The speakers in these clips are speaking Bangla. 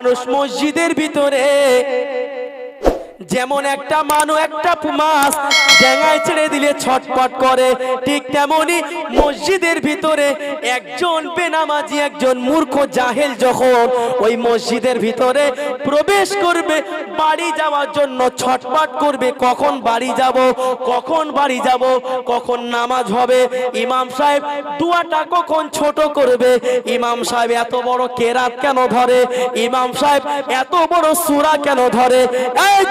মানুষ মসজিদের ভিতরে যেমন একটা মানু একটা মাছ ডেঙায় ছেড়ে দিলে ছটপট করে। ঠিক তেমনি মসজিদের ভিতরে একজন বেনামাজি, একজন মূর্খ জাহেল যখন ওই মসজিদের ভিতরে প্রবেশ করবে, বাড়ি যাওয়ার জন্য ছটপট করবে, কখন বাড়ি যাব, কখন বাড়ি যাব, কখন নামাজ হবে, ইমাম সাহেব দুয়াটা কখন ছোট করবে, ইমাম সাহেব এত বড় কেরাত কেন ধরে, ইমাম সাহেব এত বড় সুরা কেন ধরে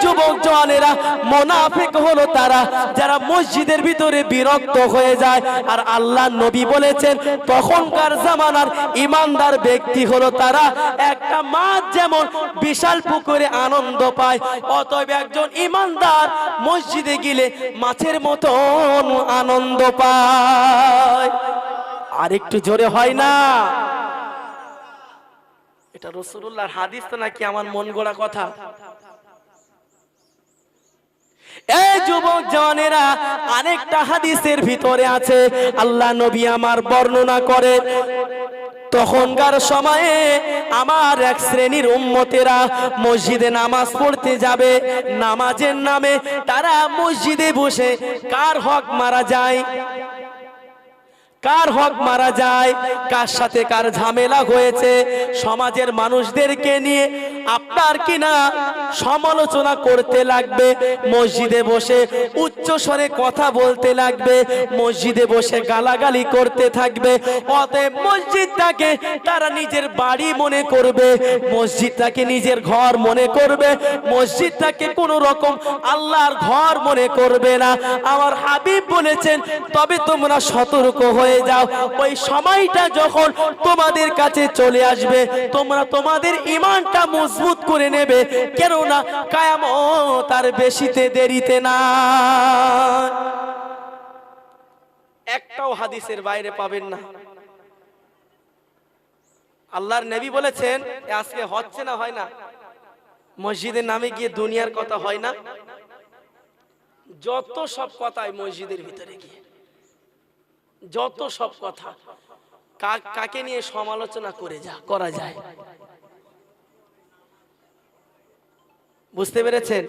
যুবক জওয়ানেরা মোনাফিক হলো তারা, যারা মসজিদের ভিতরে বিরক্ত হয়ে যায়। আর আল্লাহ নবী বলেছেন, তখনকার জামানার ইমানদার ব্যক্তি হলো তারা। একটা মাছ যেমন বিশাল পুকুরে আনন্দ পায়, অতএব একজন ইমানদার মসজিদে গেলে মাছের মতন আনন্দ পায়। আর একটু জোরে হয় না? এটা রসুল্লাহর হাদিস তো নাকি আমার মন গড়া কথা এই যুবক জনেরা আরেকটা হাদিসের ভিতরে আছে, আল্লাহ নবী আমার বর্ণনা করে, তখনকার সময়ে আমার এক শ্রেণির উম্মতেরা মসজিদে নামাজ পড়তে যাবে, নামাজের নামে তারা মসজিদে বসে কার হক মারা যায়? কার হক মারা যায়? কার সাথে কার ঝামেলা হয়েছে? সমাজের মানুষদেরকে নিয়ে আপনার কিনা সমালোচনা করতে লাগবে, মসজিদে বসে উচ্চ স্বরে কথা বলতে লাগবে, মসজিদে বসে গালাগালি করতে থাকবে, অতএব মসজিদটাকে তারা নিজের বাড়ি মনে করবে, মসজিদটাকে নিজের ঘর মনে করবে, মসজিদটাকে কোনো রকম আল্লাহর ঘর মনে করবে না। আমার হাবিব বলেছেন, তবে তোমরা সতর্ক হয়ে যাও। ওই সময়টা যখন তোমাদের কাছে চলে আসবে, তোমরা তোমাদের ইমানটা মজবুত করে নেবে। কেননা কায়ামত তার বেশিতে দেরিতে না একটাও হাদিসের বাইরে পাবেন না। আল্লাহর নবী বলেছেন আজকে হচ্ছে না, হয় না? মসজিদের নামে গিয়ে দুনিয়ার কথা হয় না? যত সব কথাই মসজিদের ভিতরে গিয়ে। যত সব কথা। কাকে নিয়ে সমালোচনা করে যা, করা যায়। বুঝতে পেরেছেন?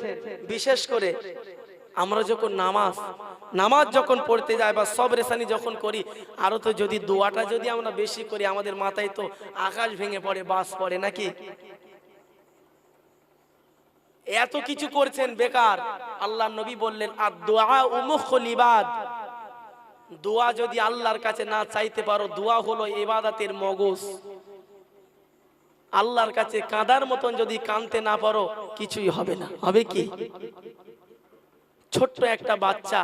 বিশেষ করে আমরা যখন নামাজ নামাজ যখন পড়তে যাই বা সব রেসানি যখন করি, আরও তো যদি দোয়াটা যদি আমরা বেশি করি, আমাদের মাথায় তো আকাশ ভেঙে পড়ে, বাস পড়ে, নাকি? এত কিছু করছেন বেকার। আল্লাহ নবী বললেন আর দোয়া উমুখল ইবাদ। দোয়া যদি আল্লাহর কাছে না চাইতে পারো, দোয়া হলো ইবাদাতের মগজ। আল্লাহর কাছে কাঁদার মতন যদি কানতে না পারো, কিছুই হবে না। হবে কি? ছোট্ট একটা বাচ্চা।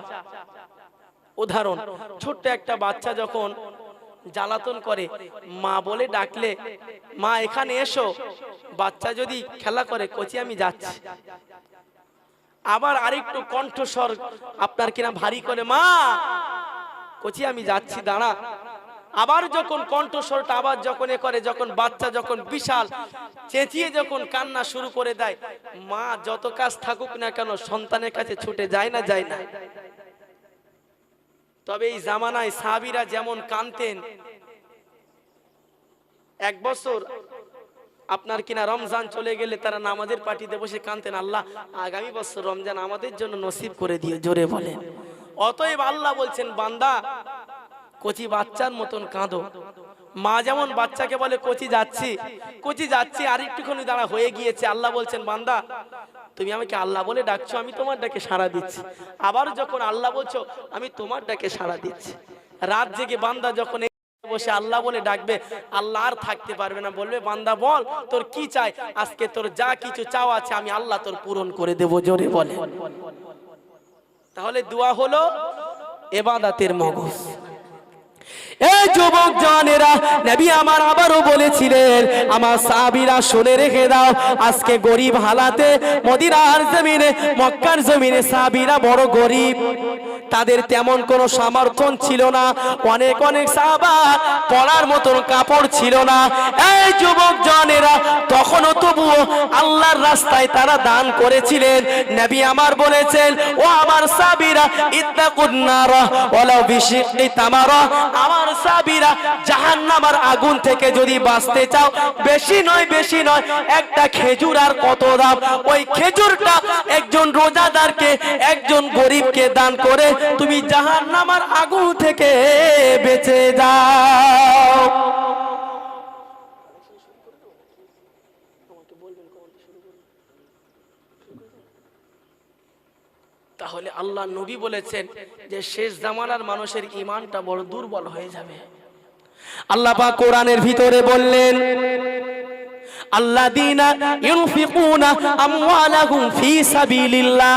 উদাহরণ, ছোট্ট একটা বাচ্চা যখন জ্বালাতন করে, মা বলে ডাকলে, মা, এখানে এসো। বাচ্চা যদি খেলা করে, কচি আমি যাচ্ছি। আবার আরেকটু কণ্ঠস্বর আপনার কিনা ভারী করে, মা, কচি আমি যাচ্ছি, দাঁড়া। আবার যখন কণ্ঠস্বরটা আবার যখন এ করে, যখন বাচ্চা যখন বিশাল, চেঁচিয়ে যখন কান্না শুরু করে দেয়, মা যত কাজ থাকুক না কেন সন্তানের কাছে ছুটে যায় না যায় না। তবে এই জামানায় সাবিরা যেমন কানতেন এক বছর আপনার কিনা রমজান চলে গেলে তারা নামাজের পার্টিতে বসে কানতেন আল্লাহ আগামী বছর রমজান আমাদের জন্য নসিব করে দিয়ে জোরে বলেন। অতএব আল্লাহ বলছেন, বান্দা কচি বাচ্চার মতন কাঁদো। মা যেমন বাচ্চাকে বলে, কচি যাচ্ছি কচি যাচ্ছি, আর একটুখানি দাঁড়া, হয়ে গিয়েছে। আল্লাহ বলছেন, বান্দা, তুমি আমাকে আল্লাহ বলে ডাকছো, আমি তোমার ডাকে সাড়া দিচ্ছি। আবার যখন আল্লাহ বলছো, আমি তোমার ডাকে সাড়া দিচ্ছি। রাত জেগে বান্দা যখন বসে আল্লাহ বলে ডাকবে, আল্লাহ আর থাকতে পারবে না। বলবে, বান্দা, বল, তোর কি চাই? আজকে তোর যা কিছু চাও আছে, আমি আল্লাহ তোর পূরণ করে দেবো। জোরে বলে। তাহলে দোয়া হলো এবাদাতের মগজ। এই যুবক জানেরা, নবী আমার আবারও বলেছিলেন, আমার সাবিরা শুনে রেখে দাও, আজকে গরিব হালাতে মদিনার জমিনে, মক্কার জমিনে সাবিরা বড় গরিব। তাদের তেমন কোনো সমর্থন ছিল না, অনেক অনেক সাহাবা পড়ার মতন কাপড় ছিল না। এই যুবক জনেরা তো তবুও আল্লাহর রাস্তায় তারা দান করেছিলেন। নবী আমার বলেছেন, ও আমার সাবিরা ইত্তাকুন নার ওয়ালাউ বিশিqqi তামারা। আমার সাবিরা জাহান্নামের আগুন থেকে যদি বাঁচতে চাও, বেশি নয় বেশি নয়, একটা খেজুর আর কত দাম? ওই খেজুরটা একজন রোজাদারকে, একজন গরিবকে দান করে তুমি জাহান্নামের আগুন থেকে বেঁচে যাও। তাহলে আল্লাহ নবী বলেছেন যে শেষ জামানার মানুষের ইমানটা বড় দুর্বল হয়ে যাবে। আল্লাহ বা কোরআনের ভিতরে বললেন আল্লাহ দিনা ইউনফিকুনা আমওয়ালাহুম ফি সাবিলিল্লাহ।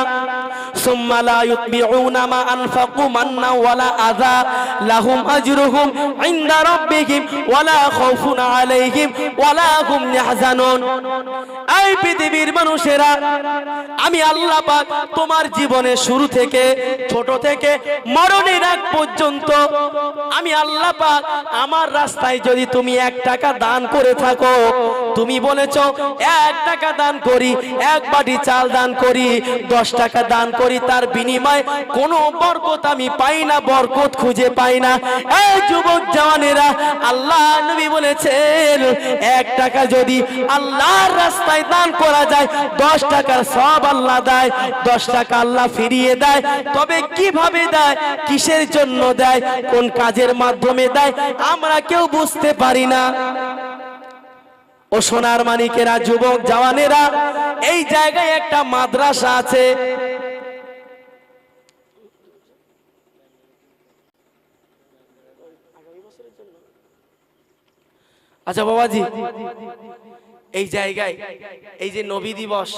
পৃথিবীর মানুষেরা আমি আল্লাহ পাক তোমার জীবনে শুরু থেকে ছোট থেকে মরণের পর্যন্ত আমি আল্লাহ পাক আমার রাস্তায় যদি তুমি এক টাকা দান করে থাকো, তুমি বলেছ, এক টাকা দান করি, এক বাটি চাল দান করি, দশ টাকা দান করি, তার বিনিময়ে কোনো বরকত আমি পাই না, বরকত খুঁজে পাই না। এই যুবক জওয়ানেরা, আল্লাহ নবী বলেছেন, এক টাকা যদি আল্লাহর রাস্তায় দান করা যায়, দশ টাকার সব আল্লাহ দেয়, দশ টাকা আল্লাহ ফিরিয়ে দেয়, তবে কীভাবে দেয়, কিসের জন্য দেয়, কোন কাজের মাধ্যমে দেয়, আমরা কেউ বুঝতে পারি না। ও সোনার মানিকেরা, যুবক জওয়ানেরা, এই জায়গায় একটা মাদ্রাসা আছে। আচ্ছা বাবাজি এই জায়গায়, এই যে নবী দিবস,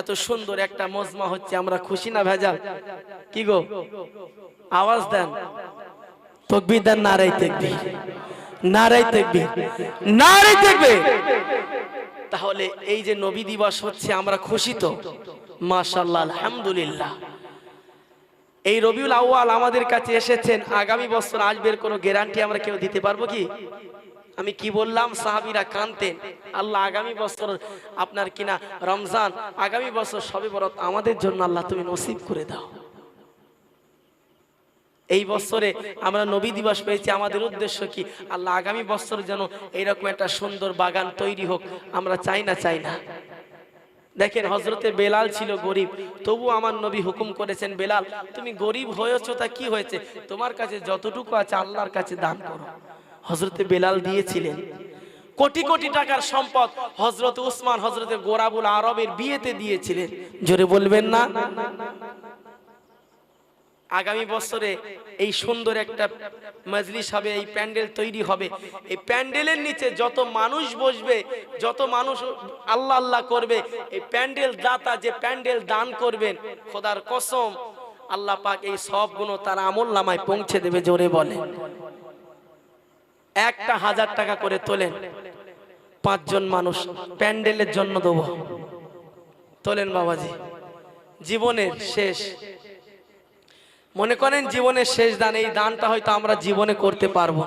এত সুন্দর একটা মজমা হচ্ছে, আমরা খুশি না ভেজা কি গো? আওয়াজ দেন। তকবির দেন নারাই দেখবি নারাই দেখবি নারাই দেখবে তাহলে এই যে নবী দিবস হচ্ছে, আমরা খুশি তো? মাশাল্লাহ আলহামদুলিল্লাহ। এই রবিউল আউয়াল আমাদের কাছে এসেছেন, আগামী বছর আসবের কোনো গ্যারান্টি আমরা কেউ দিতে পারব কি? আমি কি বললাম? সাহাবিরা কানতেন আল্লাহ আগামী বছর আপনার কিনা রমজান, আগামী বছর সবে বরত আমাদের জন্য আল্লাহ তুমি নসিব করে দাও। এই বছরে আমরা নবী দিবস পেয়েছি, আমাদের উদ্দেশ্য কি? আল্লাহ আগামী বছর যেন এইরকম একটা সুন্দর বাগান তৈরি হোক, আমরা চাই না চাই না। দেখেন হজরতে বেলাল ছিল গরিব। তবু আমার নবী হুকুম করেছেন বেলাল তুমি গরিব হয়েছ তা কি হয়েছে? তোমার কাছে যতটুকু আছে আল্লাহর কাছে দান করো। হজরতে বেলাল দিয়েছিলেন কোটি কোটি টাকার সম্পদ। হজরত উসমান হজরতে গোরাবুল আরবের বিয়েতে দিয়েছিলেন। জোরে বলবেন না? আগামী বছরে এই সুন্দর একটা মজলিস হবে, এই প্যান্ডেল তৈরি হবে। এই প্যান্ডেলের নিচে যত মানুষ বসবে, যত মানুষ আল্লাহ আল্লাহ করবে, এই প্যান্ডেল দাতা যে প্যান্ডেল দান করবেন, খোদার কসম, আল্লাহ পাক এই সব গুণ তার আমল নামায় পৌঁছে দেবে জোরে বলে। একটা হাজার টাকা করে তোলেন, পাঁচজন মানুষ প্যান্ডেলের জন্য দেবো। তোলেন বাবাজি, জীবনের শেষ মনে করেন জীবনের শেষ দান এই দানটা হয়তো আমরা জীবনে করতে পারব